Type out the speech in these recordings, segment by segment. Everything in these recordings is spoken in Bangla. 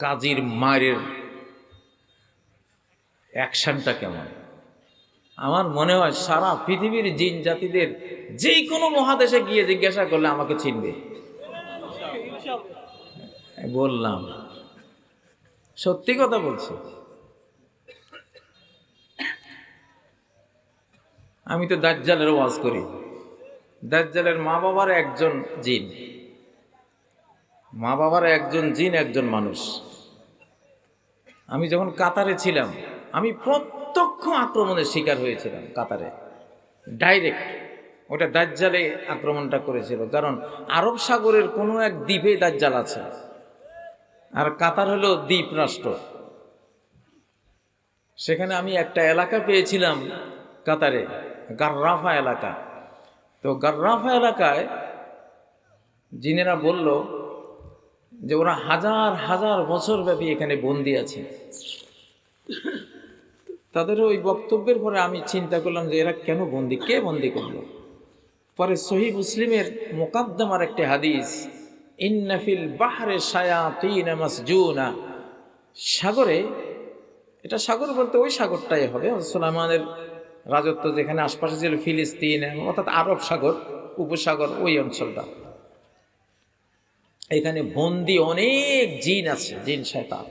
কাজীর মায়ের অ্যাকশনটা কেমন? আমার মনে হয় সারা পৃথিবীর জিন জাতিদের যে কোনো মহাদেশে গিয়ে জিজ্ঞাসা করলে আমাকে চিনবে। বললাম। সত্যি কথা বলছি। আমি তো দাজ্জালের ওয়াজ করি। দাজ্জালের মা বাবার একজন জিন। মা বাবার একজন জিন, একজন মানুষ। আমি যখন কাতারে ছিলাম, আমি প্রত্যক্ষ আক্রমণের শিকার হয়েছিলাম কাতারে। ডাইরেক্ট ওটা দাজ্জালে আক্রমণটা করেছিল। কারণ আরব সাগরের কোনো এক দ্বীপে দাজ্জাল আছে। আর কাতার হলো দ্বীপ রাষ্ট্র। সেখানে আমি একটা এলাকা পেয়েছিলাম কাতারে, গার্রাফা এলাকা। তো গার্রাফা এলাকায় জিনেরা বলল যে ওরা হাজার হাজার বছর ব্যাপী এখানে বন্দি আছে। তাদের ওই বক্তব্যের পরে আমি চিন্তা করলাম যে এরা কেন বন্দি? কে বন্দি করল? পরে সহি মুসলিমের মোকাদ্দমার একটি হাদিস ইন্নাফিল বাহারে সায়া সায়াতিন মাসজুনা। সাগরে, এটা সাগর বলতে ওই সাগরটাই হবে, সুলাইমানের রাজত্ব যেখানে আশপাশে ছিল ফিলিস্তিন, অর্থাৎ আরব সাগর, উপসাগর ওই অঞ্চলটা। এখানে বন্দি অনেক জিন আছে, জিন শয়তান।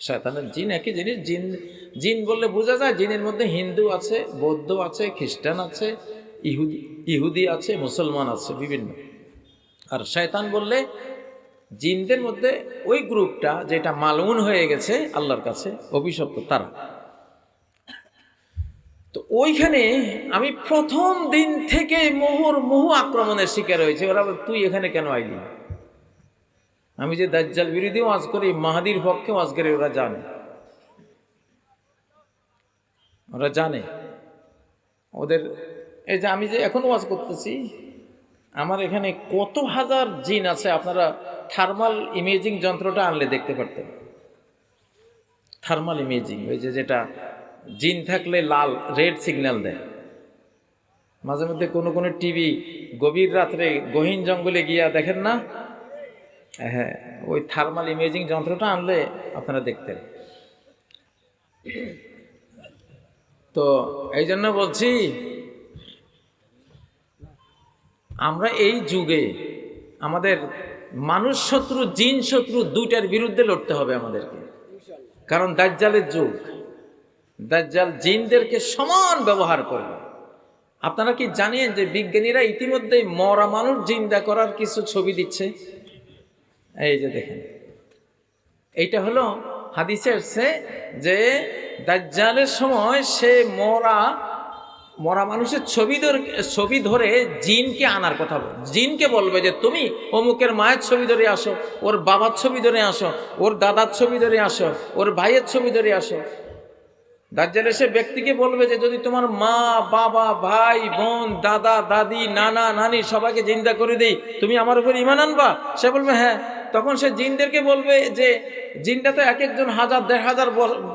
শয়তানের জিন একই জিনিস, জিন জিন বললে বোঝা যায় জিনের মধ্যে হিন্দু আছে, বৌদ্ধ আছে, খ্রিস্টান আছে, ইহুদি ইহুদি আছে, মুসলমান আছে, বিভিন্ন। আর শয়তান বললে জিনদের মধ্যে ওই গ্রুপটা যেটা মালউন হয়ে গেছে আল্লাহর কাছে, অভিশপ্ত তারা। তো ওইখানে আমি প্রথম দিন থেকে মোহর, মোহ আক্রমণের শিকার হয়েছে। ওরা তুই এখানে কেন আইলি? আমি যে দাজ্জাল বিরোধী ওয়াজ করি মাহাদির পক্ষে ওয়াজ করি ওরা জানে। ওরা জানে। ওদের, এই যে আমি যে এখন ওয়াজ করতেছি, আমার এখানে কত হাজার জিন আছে, আপনারা থার্মাল ইমেজিং যন্ত্রটা আনলে দেখতে পারতেন। থার্মাল ইমেজিং, ওই যে যেটা জিন থাকলে লাল, রেড সিগন্যাল দেয়। মাঝে মধ্যে কোনো কোনো টিভি গভীর রাত্রে গহীন জঙ্গলে গিয়া দেখেন না হ্যাঁ ওই থার্মাল ইমেজিং যন্ত্রটা আনলে আপনারা দেখতেন। তো এই জন্য বলছি, আমরা এই যুগে আমাদের মানুষ শত্রু জিন শত্রু দুইটার বিরুদ্ধে লড়তে হবে আমাদেরকে। কারণ দাজ্জালের যুগ, দাজ্জাল জিনদেরকে সমান ব্যবহার করবে। আপনারা কি জানেন যে বিজ্ঞানীরা ইতিমধ্যেই মরা মানুষ জিন্দা করার কিছু ছবি দিচ্ছে? এই যে দেখেন। এইটা হলো হাদিসে আসছে যে দাজ্জালের সময় সে মরা মরা মানুষের ছবি ধরে ছবি ধরে জিনকে আনার কথা বল। জিনকে বলবে যে, তুমি অমুকের মায়ের ছবি ধরে আসো, ওর বাবার ছবি ধরে আসো, ওর দাদার ছবি ধরে আসো, ওর ভাইয়ের ছবি ধরে আসো। দাজ্জাল সে ব্যক্তিকে বলবে যে, যদি তোমার মা, বাবা, ভাই, বোন, দাদা, দাদি, নানা, নানি সবাইকে জিন্দা করে দেই, তুমি আমার উপর ইমান আনবা? সে বলবে হ্যাঁ। তখন সে জিনদেরকে বলবে যে, জিনটা তো এক একজন হাজার, দেড় হাজার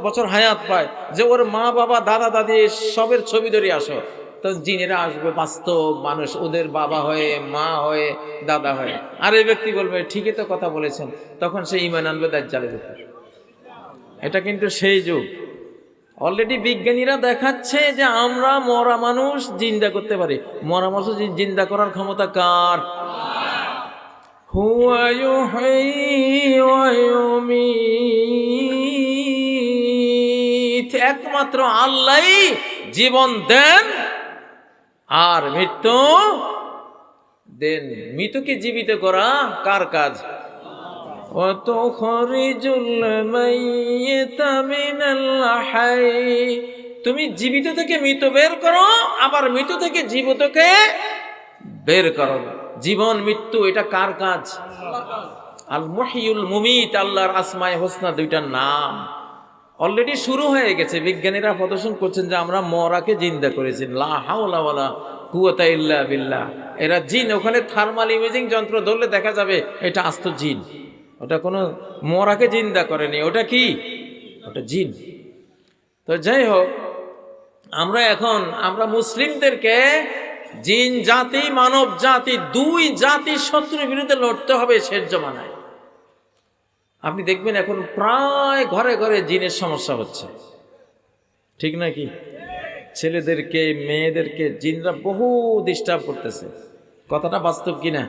বছর হায়াত পায়, যে ওর মা, বাবা, দাদা, দাদি, সবের ছবি ধরে আসো। তো জিনেরা আসবে বাস্তব মানুষ, ওদের বাবা হয়ে, মা হয়ে, দাদা হয়ে। আর এই ব্যক্তি বলবে, ঠিকই তো কথা বলেছেন। তখন সে ইমান আনবে দাজ্জালের উপর এটা কিন্তু সেই যুগ। অলরেডি বিজ্ঞানীরা দেখাচ্ছে যে আমরা মরা মানুষ জিন্দা করতে পারি। মরা মানুষ জিন্দা করার ক্ষমতা কার? হুয়া ইউহয়ী ওয়া ইউমীত। একমাত্র আল্লাহই জীবন দেন আর মৃত্যু দেন মৃতকে জীবিত করা কার কাজ وتخرج الميت من الحي তুমি জীবিত থেকে মৃত বের করো আবার মৃত থেকে জীবিতকে বের করো জীবন, মৃত্যু, এটা কার কাজ? আল মহিউল মুমিত, আল্লাহর আসমায় হোসনা, দুইটার নাম। অলরেডি শুরু হয়ে গেছে। বিজ্ঞানীরা প্রদর্শন করছেন যে আমরা মরাকে জিন্দা করেছি। লা হাওলা কুয়াতা ইল্লা বিল্লাহ। এরা জিন। ওখানে থার্মাল ইমেজিং যন্ত্র ধরলে দেখা যাবে এটা আস্ত জিন। ওটা কোনো মরাকে জিন্দা করেনি। ওটা কি? ওটা জিন। তো যাই হোক, আমরা এখন, আমরা মুসলিমদেরকে জিন জাতি, মানব জাতি, দুই জাতির শত্রুর বিরুদ্ধে লড়তে হবে শেষ জমানায়। আপনি দেখবেন এখন প্রায় ঘরে ঘরে জিনের সমস্যা হচ্ছে। ঠিক নাকি ছেলেদেরকে, মেয়েদেরকে জিনরা বহু ডিস্টার্ব করতেছে। কথাটা বাস্তব কিনা?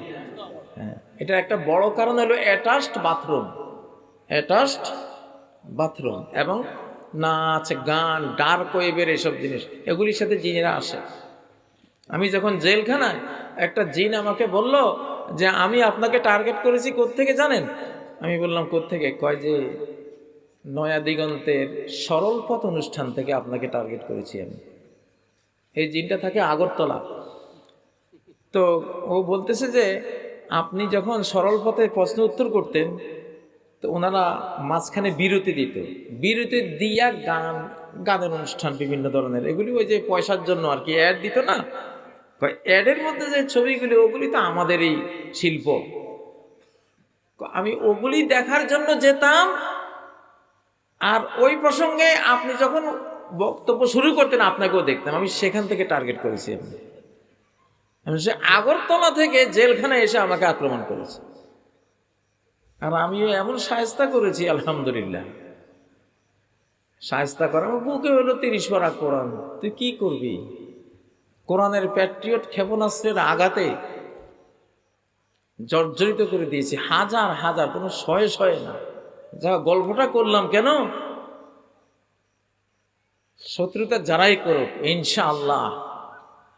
হ্যাঁ এটা একটা বড় কারণ হলো অ্যাটাচড বাথরুম অ্যাটাচড বাথরুম এবং নাচ, গান ডার্ক ওয়েবের এসব জিনিস, এগুলির সাথে জিনেরা আসে। আমি যখন জেলখানায় একটা জিন আমাকে বলল যে, আমি আপনাকে টার্গেট করেছি কোত্থেকে জানেন? আমি বললাম, কোত্থেকে? কয় যে, নয়া দিগন্তের সরল পথ অনুষ্ঠান থেকে আপনাকে টার্গেট করেছি আমি। এই জিনটা থাকে আগরতলা। তো ও বলতেছে যে, আপনি যখন সরল পথে প্রশ্ন উত্তর করতেন, তো ওনারা মাঝখানে বিরতি দিত। বিরতি দিয়া গান, গানের অনুষ্ঠান বিভিন্ন ধরনের। এগুলি ওই যে পয়সার জন্য আর কি অ্যাড দিত না? অ্যাডের মধ্যে যে ছবিগুলি, ওগুলি তো আমাদেরই শিল্প। আমি ওগুলি দেখার জন্য যেতাম, আর ওই প্রসঙ্গে আপনি যখন বক্তব্য শুরু করতেন, আপনাকেও দেখতাম। আমি সেখান থেকে টার্গেট করেছি আপনি আমি সে আগরতলা থেকে জেলখানায় এসে আমাকে আক্রমণ করেছে। আর আমিও এমন সায়স্তা করেছি, আলহামদুলিল্লাহ। সায়স্তা করা আমার বুকে হলো তিরিশ পারা কোরআন তুই কি করবি? কোরআনের প্যাট্রিয়ট ক্ষেপণাস্ত্রের আঘাতে জর্জরিত করে দিয়েছি। হাজার হাজার, কোনো শয়ে শয়ে না। যা গল্পটা করলাম কেন? শত্রুতা যারাই করুক ইনশা আল্লাহ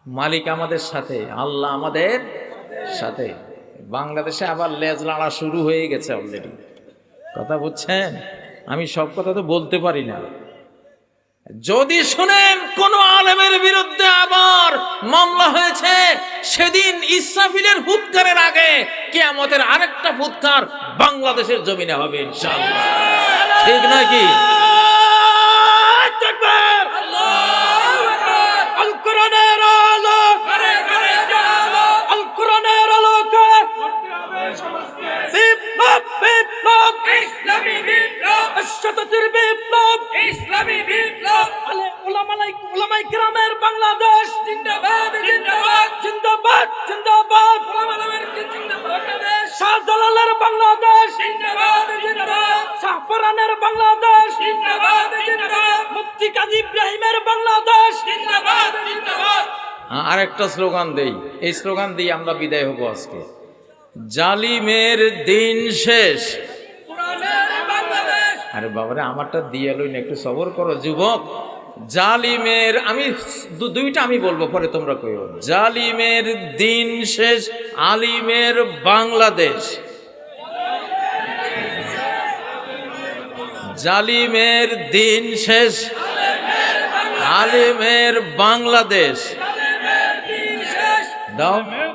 মালিক আমাদের সাথে, আল্লাহ আমাদের সাথে। বাংলাদেশে আবার লেজ লাড়া শুরু হয়ে গেছে অলরেডি কথা বুঝছেন? আমি সব কথা তো বলতে পারি না। যদি শুনেন কোন আলেমের বিরুদ্ধে আবার মামলা হয়েছে, সেদিন ইসরাফিলের ফুৎকারের আগে কেয়ামতের আরেকটা ফুৎকার বাংলাদেশের জমিনে হবে ইনশাআল্লাহ। ঠিক নাকি জিন্দাবাদ! জিন্দাবাদ! ওলামাদের জিন্দাবাদ। বাংলাদেশ! শাহজালালের বাংলাদেশ! জিন্দাবাদ জিন্দাবাদ। শাহপরানের বাংলাদেশ! জিন্দাবাদ জিন্দাবাদ। মুফতি কাজী ইব্রাহিমের বাংলাদেশ! জিন্দাবাদ জিন্দাবাদ। আর একটা স্লোগান দেই। এই স্লোগান দিয়ে আমরা বিদায় হব আজকে। জালিমের দিন শেষ। আরে বাবারে আমারটা দিয়ে লই না একটু সবর করো যুবক। জালিমের, আমি দুইটা আমি বলব, পরে তোমরা কইও। জালিমের দিন শেষ, আলিমের বাংলাদেশ। জালিমের দিন শেষ, আলিমের বাংলাদেশ। দাও।